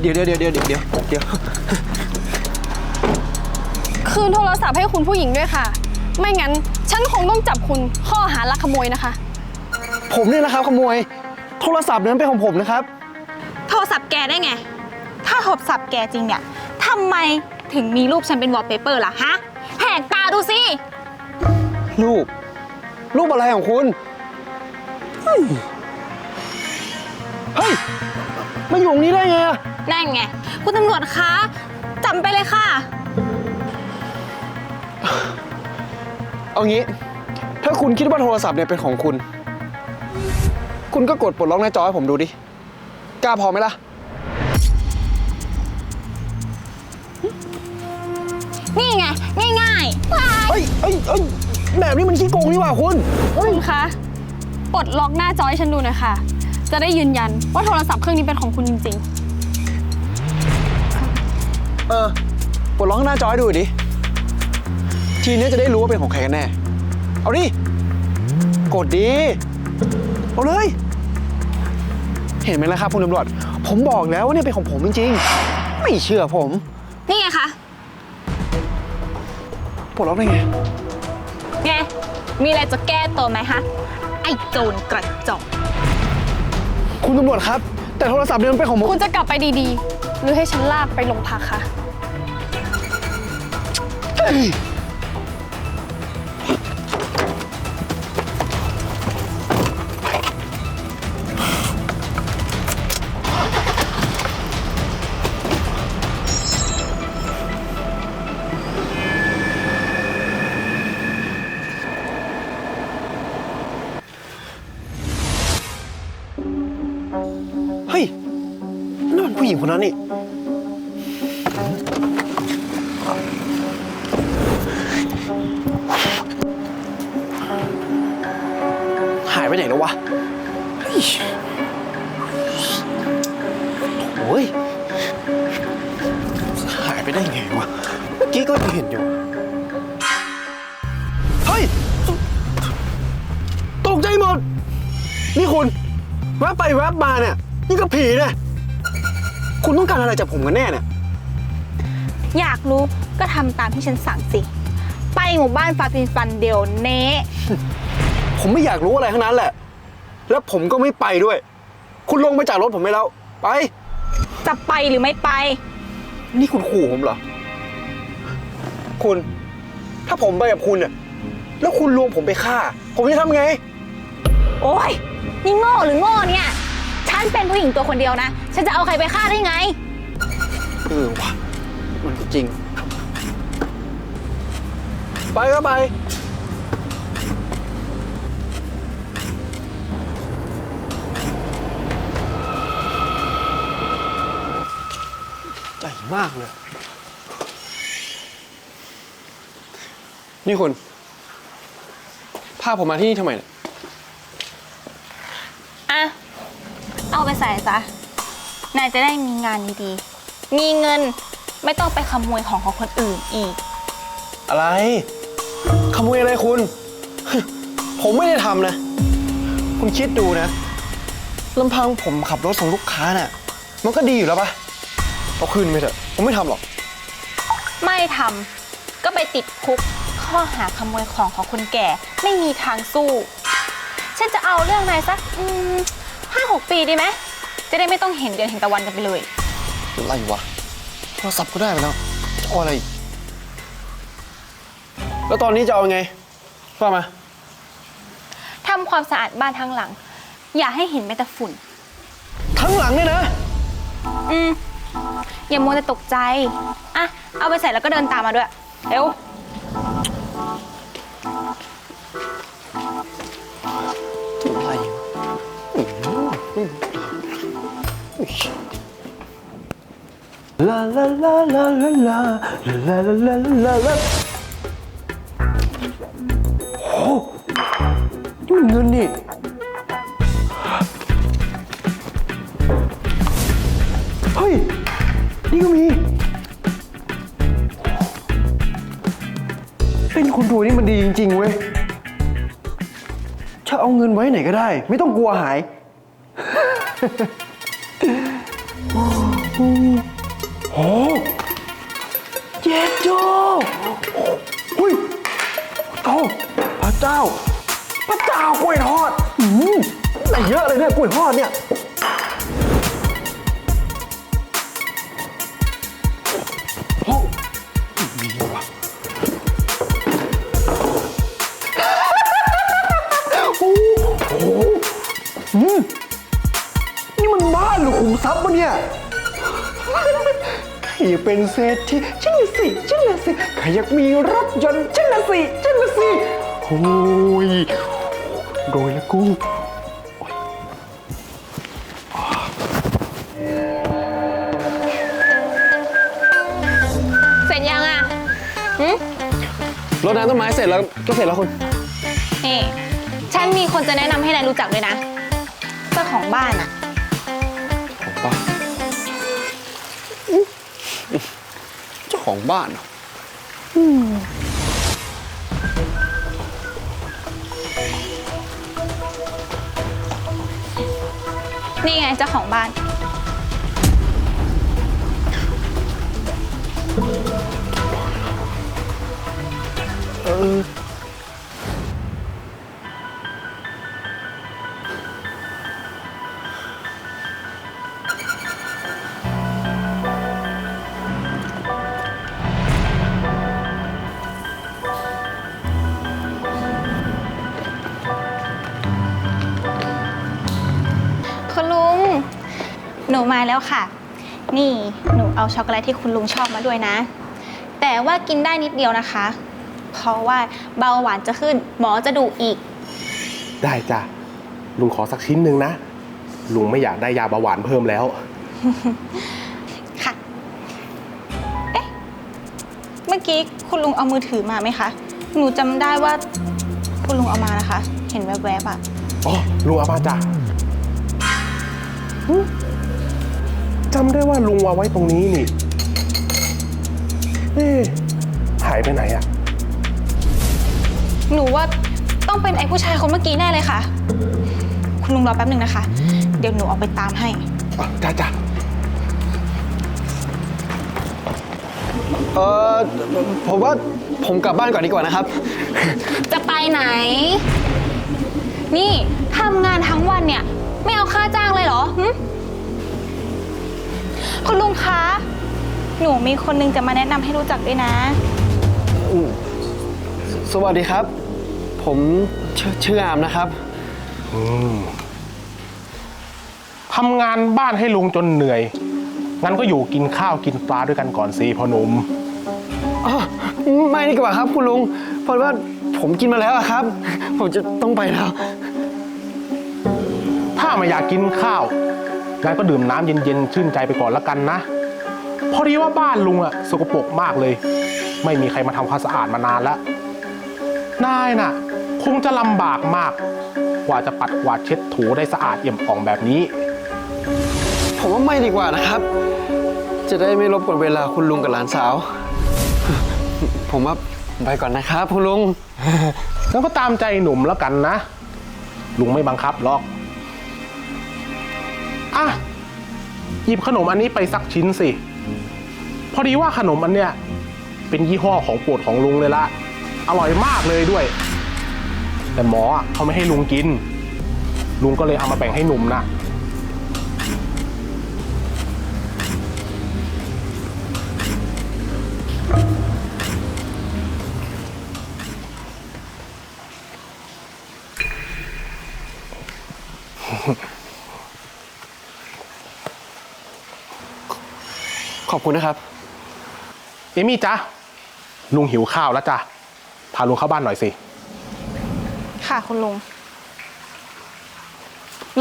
เดี๋ยวเดี๋ยวเดี๋ยวเดี๋ยวเดี๋ยวเดี๋ยวคืนโทรศัพท์ให้คุณผู้หญิงด้วยค่ะ ไม่งั้น ฉันคงต้องจับคุณข้อหาลักขโมยนะคะ ผมเนี่ยนะครับขโมย โทรศัพท์นั้นเป็นของผมนะครับ โทรศัพท์แกได้ไง ถ้าโทรศัพท์แกจริงเนี่ยทำไมถึงมีรูปฉันเป็นวอลเปเปอร์ล่ะฮะแหกตาดูสิ รูป รูปอะไรของคุณ เฮ้ยเฮ้ย มาอยู่ตรงนี้ได้ไงอะนั่นไง คุณตำรวจคะจับไปเลยค่ะ เอางี้ ถ้าคุณคิดว่าโทรศัพท์เนี่ยเป็นของคุณ คุณก็กดปลดล็อกหน้าจอให้ผมดูดิ กล้าพอไหมล่ะ นี่ไง ง่ายๆว้ายเฮ้ยเฮ้ยเฮ้ยแบบนี้มันขี้โกงนี่หว่าคุณ คุณคะปลดล็อกหน้าจอให้ฉันดูหน่อยค่ะ จะได้ยืนยันว่าโทรศัพท์เครื่องนี้เป็นของคุณจริง เออปลดล็อกหน้าจอให้ดูดิ ทีนี้จะได้รู้ว่าเป็นของใครกันแน่ เอาดิ กดดิเอาเลย เห็นไหมล่ะครับคุณตำรวจ ผมบอกแล้วว่าเนี่ยเป็นของผมจริงๆ ไม่เชื่อผมนี่ไงคะ ปลดล็อกได้ไง ไง มีอะไรจะแก้ตัวไหมฮะ ไอ้โจรกระจอก คุณตำรวจครับ แต่โทรศัพท์เนี่ยมันเป็นของผมๆคุณจะกลับไปดีๆ หรือให้ฉันลากไปโรงพักคะ โอ้ยหายไปได้ไงวะ เมื่อกี้ก็ยังเห็นอยู่ เฮ้ย ตกใจหมด นี่คุณแวบไปแวบมาเนี่ย นี่ก็ผีเนี่ยคุณต้องการอะไรจากผมกันแน่เนี่ย อยากรู้ก็ทำตามที่ฉันสั่งสิ ไปหมู่บ้านฟาฟินฟันเดียวเนะ ผมไม่อยากรู้อะไรทั้งนั้นแหละ แล้วผมก็ไม่ไปด้วย คุณลงมาจากรถผมไม่แล้ว ไป จะไปหรือไม่ไป นี่คุณขู่ผมเหรอ คุณ ถ้าผมไปกับคุณเนี่ยแล้วคุณลวงผมไปฆ่า ผมจะทำไง โอ้ยนี่โง่หรือโง่เนี่ย ฉันเป็นผู้หญิงตัวคนเดียวนะ ฉันจะเอาใครไปฆ่าได้ไง เออว่ะมันก็จริง ไปก็ไป ใจมากเลย นี่คุณ พาผมมาที่นี่ทำไมเนี่ย อะ เอาไปใส่ซะ นายจะได้มีงานดีๆ มีเงินไม่ต้องไปขโมยของของคนอื่นอีก อะไร ขโมยอะไรคุณ ผมไม่ได้ทำนะ คุณคิดดูนะลำพังผมขับรถส่งลูกค้าน่ะ มันก็ดีอยู่แล้วปะ เอาคืนไปเถอะผมไม่ทำหรอก ไม่ทำก็ไปติดคุกข้อหาขโมยของของคนแก่ไม่มีทางสู้ ฉันจะเอาเรื่องนายสักอืมห้าหกปีดีไหมจะได้ไม่ต้องเห็นเดือนเห็นตะวันกันไปเลยอะไรวะโทรศัพท์ก็ได้ไปแล้วจะเอาอะไรอีกแล้วตอนนี้จะเอาไงว่ามาทำความสะอาดบ้านทั้งหลัง อย่าให้เห็นแม้แต่ฝุ่น ทั้งหลังเนี่ยนะ อืม อย่ามัวแต่ตกใจ อะ เอาไปใส่แล้วก็เดินตามมาด้วย เร็ว อะไรลาลาลาลาลาลาลาลาลาลาลาโอ้นี่มันเงินนี่ เอาเงินไว้ไหนก็ได้ ไม่ต้องกลัวหาย โอ้โหเจ็ดโจอุ้ยโอ้พระเจ้า พระเจ้ากล้วยทอดอืมได้เยอะเลยเนี่ยกล้วยทอดเนี่ยโอ้มีว่ะ อืมนี่มันบ้านหรือขุมทรัพย์ปะเนี่ย ใครอยากเป็นเศรษฐีฉันละสิฉันละสิใครอยากมีรถยนต์ฉันละสิฉันละสิโอ้ยโดยแล้วกูเสร็จยังอะหืมรดน้ำต้นไม้เสร็จแล้วก็เสร็จแล้วคุณ นี่ ฉันมีคนจะแนะนำให้นายรู้จักด้วยนะ เจ้าของบ้านอะป่ะเจ้าของบ้านเหรอนี่ไงเจ้าของบ้านคุณ นูมาแล้วค่ะ นี่หนูเอาช็อกโกแลตที่คุณลุงชอบมาด้วยนะ แต่ว่ากินได้นิดเดียวนะคะ เพราะว่าเบาหวานจะขึ้น หมอจะดุอีก ได้จ้ะ ลุงขอสักชิ้นหนึ่งนะ ลุงไม่อยากได้ยาเบาหวานเพิ่มแล้ว ค่ะ เอ๊ะ เมื่อกี้คุณลุงเอามือถือมาไหมคะ หนูจำได้ว่าคุณลุงเอามานะคะ เห็นแวบๆอะ อ๋อลุงเอามาจ้ะหึ จำได้ว่าลุงวางไว้ตรงนี้นี่ เอ๊ะหายไปไหนอะหนูว่าต้องเป็นไอ้ผู้ชายคนเมื่อกี้แน่เลยค่ะ คุณลุงรอแป๊บหนึ่งนะคะ เดี๋ยวหนูเอาไปตามให้ อะจ้าจ้าเออผมว่าผมกลับบ้านก่อนดีกว่านะครับ จะไปไหน นี่ทำงานทั้งวันเนี่ย ไม่เอาค่าจ้างเลยเหรอหึ คุณลุงคะ หนูมีคนนึงจะมาแนะนำให้รู้จักด้วยนะสวัสดีครับ ผมชื่อชื่ออามนะครับอืมทำงานบ้านให้ลุงจนเหนื่อย งั้นก็อยู่กินข้าวกินปลาด้วยกันก่อนสิพ่อหนุ่ม อ๋อไม่ดีกว่าครับคุณลุงเพราะว่าผมกินมาแล้วอะครับ ผมจะต้องไปแล้ว ถ้าไม่อยากกินข้าว งั้นก็ดื่มน้ำเย็นๆชื่นใจไปก่อนละกันนะพอดีว่าบ้านลุงอะสกปรกมากเลย ไม่มีใครมาทำความสะอาดมานานแล้วนายน่ะ คงจะลำบากมาก กว่าจะปัดกวาดเช็ดถูได้สะอาดเอี่ยมอ่องแบบนี้ ผมว่าไม่ดีกว่านะครับ จะได้ไม่รบกวนเวลาคุณลุงกับหลานสาว ผมว่าผมไปก่อนนะครับคุณลุงงั้นก็ตามใจหนุ่มแล้วกันนะ ลุงไม่บังคับหรอก หยิบขนมอันนี้ไปสักชิ้นสิ พอดีว่าขนมอันเนี้ยเป็นยี่ห้อของโปรดของลุงเลยละ อร่อยมากเลยด้วย แต่หมอเขาไม่ให้ลุงกิน ลุงก็เลยเอามาแบ่งให้หนุ่มนะ อบคุณนะครับ เอมี่จ๊ะ ลุงหิวข้าวแล้วจ้ะ พาลุงเข้าบ้านหน่อยสิ ค่ะคุณลุง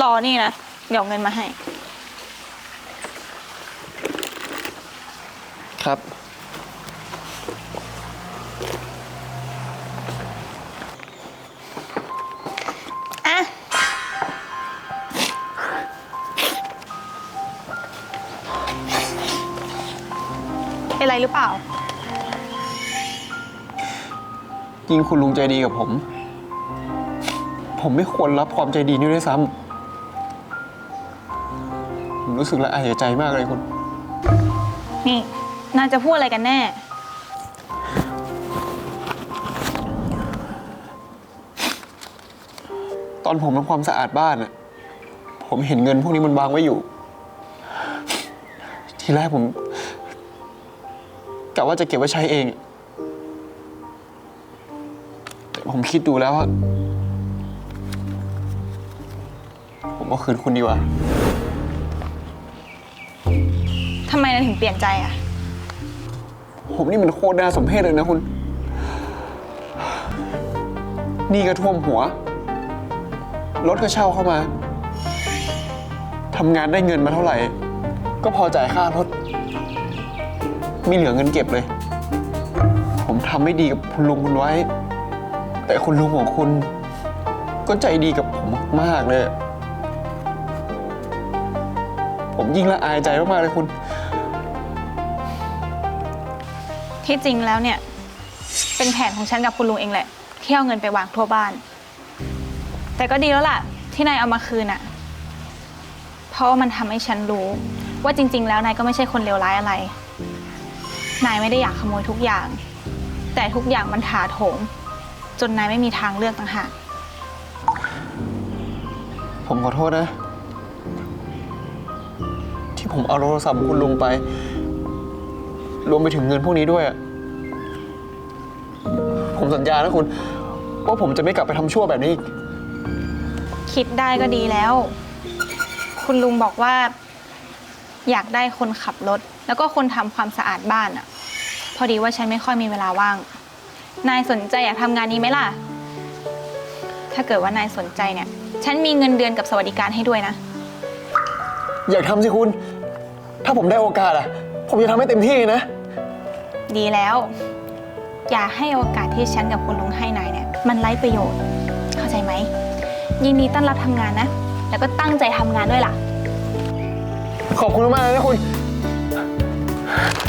รอนี่นะ เดี๋ยวเอาเงินมาให้ ครับ เป็นไรหรือเปล่า ยิ่งคุณลุงใจดีกับผม ผมไม่ควรรับความใจดีนี้ด้วยซ้ำผมรู้สึกละอายใจมากเลยคุณ นี่นายจะพูดอะไรกันแน่ ตอนผมทำความสะอาดบ้านอะผมเห็นเงินพวกนี้มันวางไว้อยู่ ทีแรกผม กะว่าจะเก็บไว้ใช้เอง แต่ผมคิดดูแล้วว่าผมเอาคืนคุณดีกว่า ทำไมนายถึงเปลี่ยนใจอะผมนี่มันโคตรน่าสมเพชเลยนะคุณ นี่ก็ท่วมหัว รถก็เช่าเข้ามา ทำงานได้เงินมาเท่าไหร่ ก็พอจ่ายค่ารถ ไม่เหลือเงินเก็บเลย ผมทำไม่ดีกับคุณลุงคุณไว้ แต่คุณลุงของคุณ ก็ใจดีกับผมมากๆเลย ผมยิ่งละอายใจมากๆเลยคุณ ที่จริงแล้วเนี่ย เป็นแผนของฉันกับคุณลุงเองแหละที่เอาเงินไปวางทั่วบ้าน แต่ก็ดีแล้วล่ะ ที่นายเอามาคืนอะเพราะว่ามันทำให้ฉันรู้ ว่าจริง ๆ แล้วนายก็ไม่ใช่คนเลวร้ายอะไร นายไม่ได้อยากขโมยทุกอย่าง แต่ทุกอย่างมันถาโถม จนนายไม่มีทางเลือกต่างหากผมขอโทษนะ ที่ผมเอาโทรศัพท์ของคุณลุงไป รวมไปถึงเงินพวกนี้ด้วยอะผมสัญญานะคุณ ว่าผมจะไม่กลับไปทำชั่วแบบนี้อีก คิดได้ก็ดีแล้ว คุณลุงบอกว่า อยากได้คนขับรถ แล้วก็คนทำความสะอาดบ้านอะพอดีว่าฉันไม่ค่อยมีเวลาว่าง นายสนใจอยากทำงานนี้ไหมล่ะ ถ้าเกิดว่านายสนใจเนี่ย ฉันมีเงินเดือนกับสวัสดิการให้ด้วยนะ อยากทำสิคุณ ถ้าผมได้โอกาสอะผมจะทำให้เต็มที่เลยนะ ดีแล้ว อย่าให้โอกาสที่ฉันกับคุณลุงให้นายเนี่ย มันไร้ประโยชน์ เข้าใจไหม ยินดีต้อนรับทำงานนะ แล้วก็ตั้งใจทำงานด้วยล่ะ ขอบคุณมากๆเลยนะคุณ Thank you.